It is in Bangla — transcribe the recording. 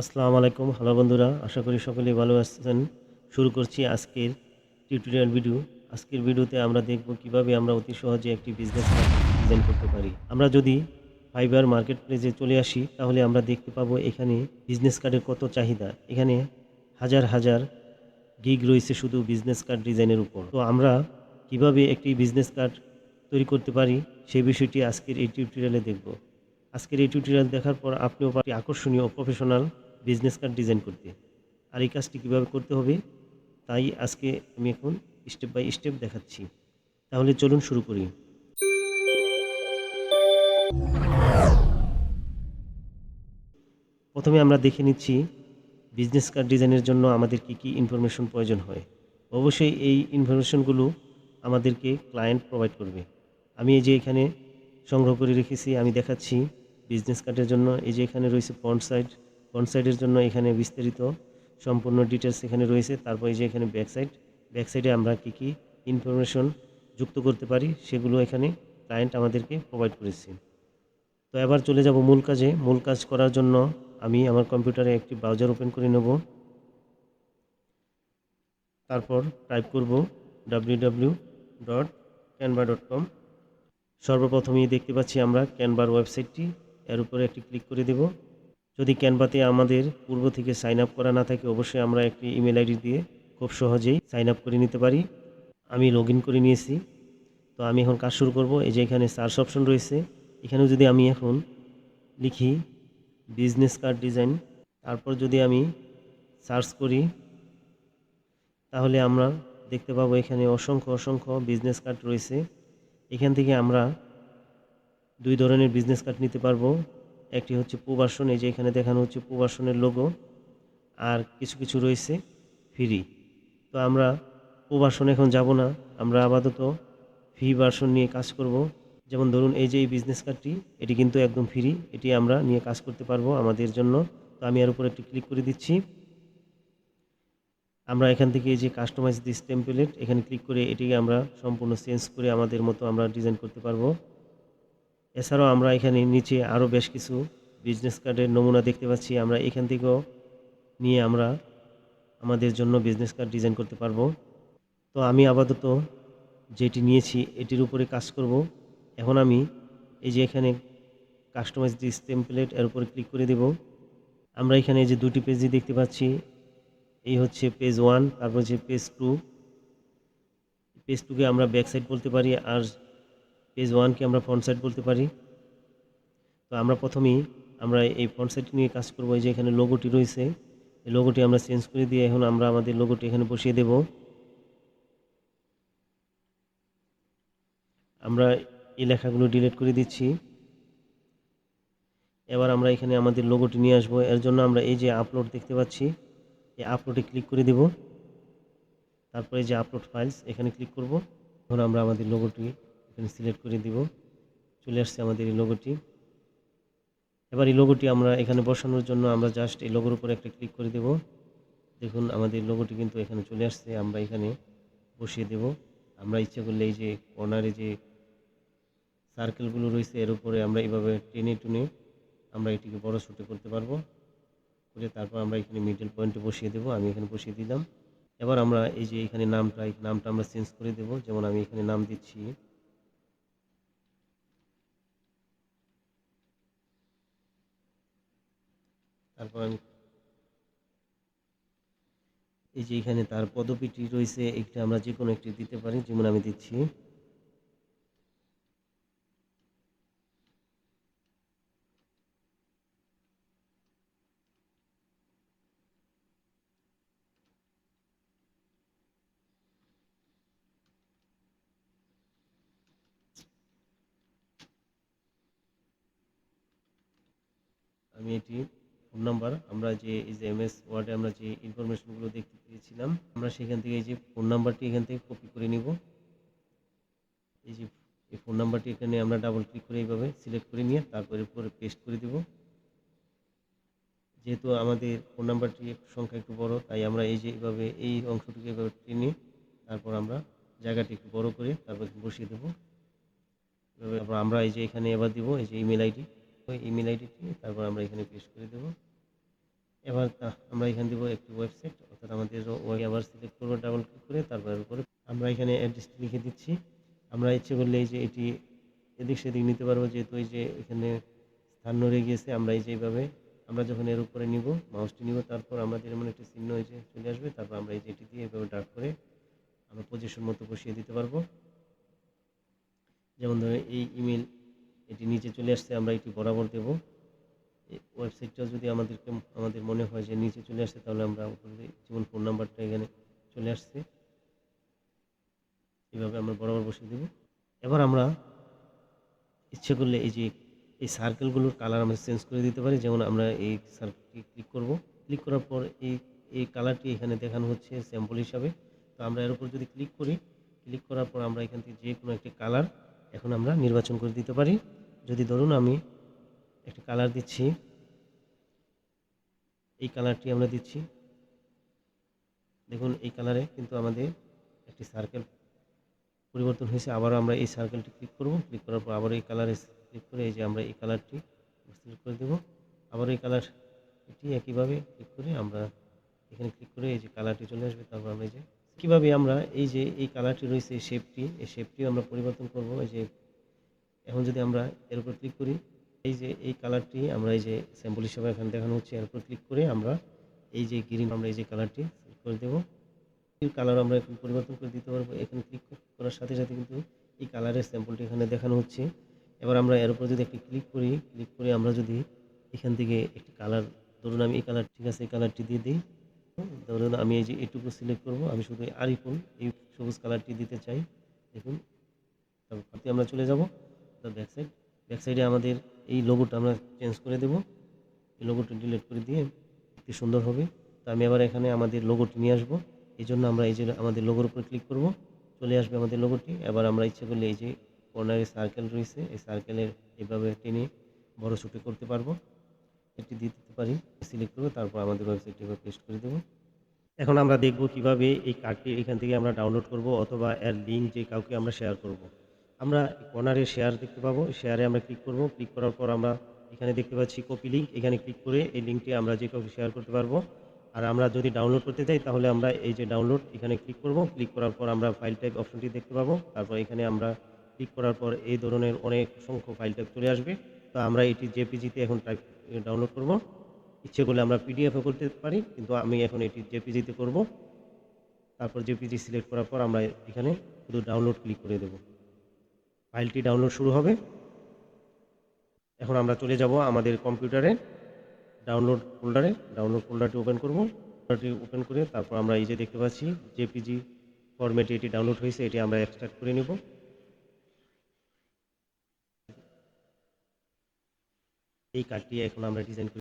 আসসালামু আলাইকুম। হ্যালো বন্ধুরা, আশা করি সকলেই ভালো আছেন। শুরু করছি আজকের টিউটোরিয়াল ভিডিও। আজকের ভিডিওতে আমরা দেখব কীভাবে আমরা অতি সহজে একটি বিজনেস ডিজাইন করতে পারি। আমরা যদি ফাইবার মার্কেট প্লেসে চলে আসি, তাহলে আমরা দেখতে পাবো এখানে বিজনেস কার্ডের কত চাহিদা। এখানে হাজার হাজার গিগ রয়েছে শুধু বিজনেস কার্ড ডিজাইনের উপর। তো আমরা কীভাবে একটি বিজনেস কার্ড তৈরি করতে পারি সেই বিষয়টি আজকের এই টিউটোরিয়ালে দেখব। আজকের এই টিউটোরিয়াল দেখার পর আপনিও আকর্ষণীয় প্রফেশনাল বিজনেস কার্ড ডিজাইন করতে। আর এই কাজটি কীভাবে করতে হবে, তাই আজকে আমি এখন স্টেপ বাই স্টেপ দেখাচ্ছি। তাহলে চলুন শুরু করি। প্রথমে আমরা দেখে নিচ্ছি বিজনেস কার্ড ডিজাইনের জন্য আমাদের কি কি ইনফরমেশন প্রয়োজন হয়। অবশ্যই এই ইনফরমেশনগুলো আমাদেরকে ক্লায়েন্ট প্রোভাইড করবে। আমি এই যে এখানে সংগ্রহ করে রেখেছি, আমি দেখাচ্ছি বিজনেস কার্ডের জন্য, এই যে এখানে রয়েছে ফ্রন্ট সাইড ফ্রন্ট জন্য এখানে বিস্তারিত সম্পূর্ণ ডিটেলস এখানে রয়েছে। তারপর যে এখানে ব্যাক সাইড ব্যাক সাইডে আমরা কী কী ইনফরমেশন যুক্ত করতে পারি সেগুলো এখানে ক্লায়েন্ট আমাদেরকে প্রোভাইড করেছে। তো এবার চলে যাব মূল কাজে। মূল কাজ করার জন্য আমি আমার কম্পিউটারে একটি ব্রাউজার ওপেন করে নেব। তারপর টাইপ করব W W dot Canva dot com সর্বপ্রথমেই দেখতে পাচ্ছি আমরা ক্যানভার ওয়েবসাইটটি এর উপরে একটি ক্লিক করে দেব। যদি ক্যানভাতে আমাদের পূর্ব থেকে সাইন আপ করা না থাকে, অবশ্যই আমরা একটি ইমেল আইডি দিয়ে খুব সহজেই সাইন আপ করে নিতে পারি। আমি লগ করে নিয়েছি। তো আমি এখন কাজ শুরু করব। এই যে এখানে সার্চ অপশন রয়েছে। এখানেও যদি আমি এখন লিখি বিজনেস কার্ড ডিজাইন তারপর যদি আমি সার্চ করি, তাহলে আমরা দেখতে পাবো এখানে অসংখ্য অসংখ্য বিজনেস কার্ড রয়েছে। এখান থেকে আমরা দুই ধরনের বিজনেস কার্ড নিতে পারব। একটি হচ্ছে প্রবাসন এই যে এখানে দেখানো হচ্ছে প্রবাসনের লোগো আর কিছু কিছু রয়েছে ফ্রি। তো আমরা প্রবাসন এখন যাব না, আমরা আপাতত ফ্রি ভার্সন নিয়ে কাজ করব। যেমন ধরুন এই যে এই বিজনেস কার্ডটি এটি কিন্তু একদম ফ্রি, এটি আমরা নিয়ে কাজ করতে পারব আমাদের জন্য। তো আমি এর উপর একটি ক্লিক করে দিচ্ছি। আমরা এখান থেকে এই যে কাস্টমাইজ দিস টেম্পলেট এখানে ক্লিক করে এটিকে আমরা সম্পূর্ণ চেঞ্জ করে আমাদের মতো আমরা ডিজাইন করতে পারব। এছাড়াও আমরা এখানে নিচে আরও বেশ কিছু বিজনেস কার্ডের নমুনা দেখতে পাচ্ছি। আমরা এখান থেকেও নিয়ে আমরা আমাদের জন্য বিজনেস কার্ড ডিজাইন করতে পারব। তো আমি আপাতত যেটি নিয়েছি, এটির উপরে কাজ করব। এখন আমি এই যে এখানে কাস্টমাইজ দিস টেম্পলেট এর উপরে ক্লিক করে দেব। আমরা এখানে যে দুটি পেজই দেখতে পাচ্ছি। এই হচ্ছে পেজ ওয়ান তারপর হচ্ছে পেজ টু পেজ টুকে আমরা ব্যাক সাইড বলতে পারি। আর পেজ ওয়ানকে আমরা ফ্রন্ট সাইড বলতে পারি। তো আমরা প্রথমেই আমরা এই ফ্রন্ট সাইড নিয়ে কাজ করব যে এখানে লোগোটি রয়েছে। এই লোগোটি আমরা চেঞ্জ করে দিয়ে এখন আমরা আমাদের লোগোটি এখানে বসিয়ে দেব। আমরা এই লেখাগুলো ডিলিট করে দিচ্ছি। এবার আমরা এখানে আমাদের লোগোটি নিয়ে আসব। এর জন্য আমরা এই যে আপলোড দেখতে পাচ্ছি, এই আপলোডে ক্লিক করে দেব। তারপরে যে আপলোড ফাইলস এখানে ক্লিক করব। এখন আমরা আমাদের লোগোটি এখানে সিলেক্ট করে দিব। চলে আসছে আমাদের এই লোগোটি এবার এই লোগোটি আমরা এখানে বসানোর জন্য আমরা জাস্ট এই লোগোর উপরে একটা ক্লিক করে দেব। দেখুন, আমাদের লোগোটি কিন্তু এখানে চলে আসছে, আমরা এখানে বসিয়ে দেব। আমরা ইচ্ছে করলে এই যে কর্নারে যে সার্কেলগুলো রয়েছে, এর উপরে আমরা এইভাবে টেনে টুনে আমরা এটিকে বড় ছোটো করতে পারব। করে তারপর আমরা এখানে মিডল পয়েন্টে বসিয়ে দেবো, আমি এখানে বসিয়ে দিলাম। এবার আমরা এই যে এখানে নামটা, এই নামটা আমরা চেঞ্জ করে দেব। যেমন আমি এখানে নাম দিচ্ছি। এই যে এখানে তার পদপিটি রয়েছে একটা আমরা যে কোনো একটি দিতে পারি, যেমন আমি দিচ্ছি। আমি এটি ফোন নাম্বার, আমরা যে এই যে এম এস ওয়ার্ডে আমরা যে ইনফরমেশনগুলো দেখতে পেয়েছিলাম, আমরা সেখান থেকে এই যে ফোন নাম্বারটি এখান থেকে কপি করে নিব। এই যে এই ফোন নাম্বারটি এখানে আমরা ডাবল ক্লিক করে এইভাবে সিলেক্ট করে নিয়ে তারপরে উপরে পেস্ট করে দিব। যেহেতু আমাদের ফোন নাম্বারটি সংখ্যা একটু বড়, তাই আমরা এই যে এইভাবে এই অংশটুকু এভাবে টেনে তারপর আমরা জায়গাটি একটু বড় করে তারপর বসিয়ে দেবো। তারপর আমরা এই যে এখানে এবার দিব, এই যে ইমেল আইডি। ওই ইমেল আইডিটি তারপর আমরা এখানে পেস্ট করে দেব। এবার আমরা এখানে দেবো একটি ওয়েবসাইট অর্থাৎ আমাদের ওই আবার সিলেক্ট করব ডাবল ক্লিক করে তারপর এর উপরে আমরা এখানে অ্যাড্রেসটি লিখে দিচ্ছি। আমরা ইচ্ছে করলে এই যে এটি এদিক সেদিক নিতে পারব, যেহেতু এই যে এখানে স্থান নড়ে গিয়েছে, আমরা এই যে এইভাবে, আমরা যখন এর উপরে নিব মাউসটি নিব, তারপর আমাদের এমন একটি চিহ্ন এই যে চলে আসবে, তারপর আমরা এই যে এটি দিয়ে এভাবে ডাক করে আমরা পজিশন মতো বসিয়ে দিতে পারব। যেমন ধরুন এই ইমেল এটি নিচে চলে আসছে, আমরা এটি বরাবর দেব। এই ওয়েবসাইটটা যদি আমাদেরকে, আমাদের মনে হয় যে নিচে চলে আসছে তাহলে আমরা যেমন ফোন নাম্বারটা এখানে চলে আসছে। এভাবে আমরা বরাবর বসিয়ে দেব। এবার আমরা ইচ্ছে করলে এই যে, এই সার্কেলগুলোর কালার আমরা চেঞ্জ করে দিতে পারি। যেমন আমরা এই সার্কেলটি ক্লিক করব। ক্লিক করার পর এই এই কালারটি এখানে দেখানো হচ্ছে স্যাম্পল হিসাবে। তো আমরা এর উপর যদি ক্লিক করি ক্লিক করার পর আমরা এখান থেকে যে কোনো একটি কালার এখন আমরা নির্বাচন করে দিতে পারি। যদি ধরুন আমি একটা কালার দিচ্ছি। এই কালারটি আমরা দিচ্ছি। দেখুন, এই কালারে কিন্তু আমাদের একটি সার্কেল পরিবর্তন হয়েছে। আবারও আমরা এই সার্কেলটি ক্লিক করব। ক্লিক করার পর আবার এই কালারে ক্লিক করে এই যে আমরা এই কালারটি সিলেক্ট করে দেব। আবার এই কালার এটি একইভাবে ক্লিক করে আমরা এখানে ক্লিক করে এই যে কালারটি চলে আসবে। তারপর আমরা এই যে কীভাবে আমরা এই যে এই কালারটি রয়েছে, এই শেপটি এই শেপটিও আমরা পরিবর্তন করব। এই যে এখন যদি আমরা এর উপর ক্লিক করি এই যে, এই কালারটি আমরা এই যে স্যাম্পল হিসাবে এখানে দেখানো হচ্ছে এর উপর ক্লিক করে আমরা এই যে গ্রিন আমরা এই যে কালারটি সিলেক্ট করে দেবো। এই কালার আমরা এখন পরিবর্তন করে দিতে পারব। এখানে ক্লিক করার সাথে সাথে কিন্তু এই কালারের স্যাম্পলটি এখানে দেখানো হচ্ছে। এবার আমরা এর উপর যদি একটি ক্লিক করি ক্লিক করে আমরা যদি এখান থেকে একটি কালার ধরুন আমি এই কালার ঠিক আছে, এই কালারটি দিয়ে দিই। ধরুন আমি এই যে এটুকু সিলেক্ট করব, আমি শুধু আরিফুল এই সবুজ কালারটি দিতে চাই। দেখুন, তারপর আমরা চলে যাব। ব্যাক সাইড ব্যাক সাইডে আমাদের এই লোগোটা আমরা চেঞ্জ করে দেব। এই লোগোটা ডিলিট করে দিয়ে দেখতে সুন্দর হবে। তো আমি আবার এখানে আমাদের লোগোটি নিয়ে আসব। এই জন্য আমরা এই যে আমাদের লোগোর উপর ক্লিক করব। চলে আসবে আমাদের লোগোটি এবার আমরা ইচ্ছে করলে এই যে কর্নারে সার্কেল রয়েছে, এই সার্কেলের এভাবে টেনে বড় ছোটো করতে পারব। এটি দিতে পারি সিলেক্ট করব, তারপর আমাদের ওয়েবসাইটটি পেস্ট করে দেবো। এখন আমরা দেখব কীভাবে এই কার্ডটি এখান থেকে আমরা ডাউনলোড করব অথবা এর লিঙ্ক যে কাউকে আমরা শেয়ার করব। আমরা কর্নারে শেয়ার দেখতে পাবো। শেয়ারে আমরা ক্লিক করব। ক্লিক করার পর আমরা এখানে দেখতে পাচ্ছি কপি লিঙ্ক এখানে ক্লিক করে এই লিঙ্কটি আমরা যে কাউকে শেয়ার করতে পারব। আর আমরা যদি ডাউনলোড করতে চাই, তাহলে আমরা এই যে ডাউনলোড এখানে ক্লিক করব। ক্লিক করার পর আমরা ফাইল টাইপ অপশনটি দেখতে পাবো। তারপর এখানে আমরা ক্লিক করার পর এই ধরনের অনেক সংখ্য ফাইল টাইপ চলে আসবে। তো আমরা এটি জেপিজিতে এখন টাইপ ডাউনলোড করব। ইচ্ছে করলে আমরা পিডিএফও করতে পারি, কিন্তু আমি এখন এটি জেপিজিতে করব। তারপর জেপিজি সিলেক্ট করার পর আমরা এখানে শুধু ডাউনলোড ক্লিক করে দেব। ফাইলটি ডাউনলোড শুরু হবে। এখন আমরা চলে যাব আমাদের কম্পিউটারে, ডাউনলোড ফোল্ডারে। ডাউনলোড ফোল্ডারটি ওপেন করব। ফোল্ডারটি ওপেন করে তারপর আমরা এই যে দেখতে পাচ্ছি, জেপিজি ফরম্যাটে এটি ডাউনলোড হয়েছে, এটি আমরা এক্সট্রাক্ট করে নেব। এই কার্ডটি এখন আমরা ডিজাইন